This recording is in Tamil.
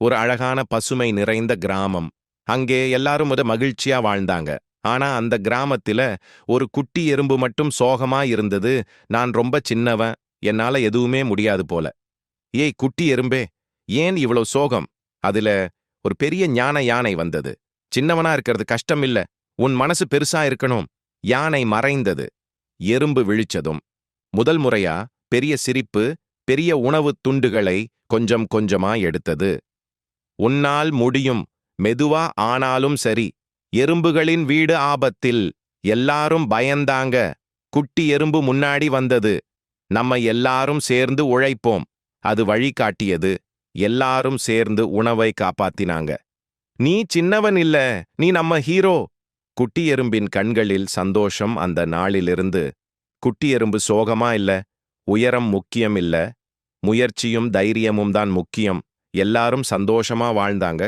ஒரு அழகான பசுமை நிறைந்த கிராமம். அங்கே எல்லாரும் முத மகிழ்ச்சியா வாழ்ந்தாங்க. ஆனா அந்த கிராமத்தில ஒரு குட்டி எறும்பு மட்டும் சோகமா இருந்தது. நான் ரொம்ப சின்னவன். என்னால எதுவுமே முடியாது போல. ஏய் குட்டி எறும்பே ஏன் இவ்வளவு சோகம்? அதுல ஒரு பெரிய ஞான யானை வந்தது. சின்னவனா இருக்கிறது கஷ்டம் இல்ல. உன் மனசு பெருசா இருக்கணும். யானை மறைந்தது. எறும்பு விழிச்சதும். முதல் முறையா பெரிய சிரிப்பு பெரிய உணவுத் துண்டுகளை கொஞ்சம் கொஞ்சமா எடுத்தது. உன்னால் முடியும். மெதுவா ஆனாலும் சரி. எறும்புகளின் வீடு ஆபத்தில். எல்லாரும் பயந்தாங்க. குட்டி எறும்பு முன்னாடி வந்தது. நம்ம எல்லாரும் சேர்ந்து உழைப்போம். அது வழிகாட்டியது எல்லாரும் சேர்ந்து உணவை காப்பாத்தினாங்க. நீ சின்னவன் இல்ல. நீ நம்ம ஹீரோ. குட்டி எறும்பின் கண்களில் சந்தோஷம் அந்த நாளிலிருந்து. குட்டி எறும்பு சோகமா இல்ல. உயரம் முக்கியம் இல்ல. முயற்சியும் தைரியமும் தான் முக்கியம். எல்லாரும் சந்தோஷமா வாழ்ந்தாங்க.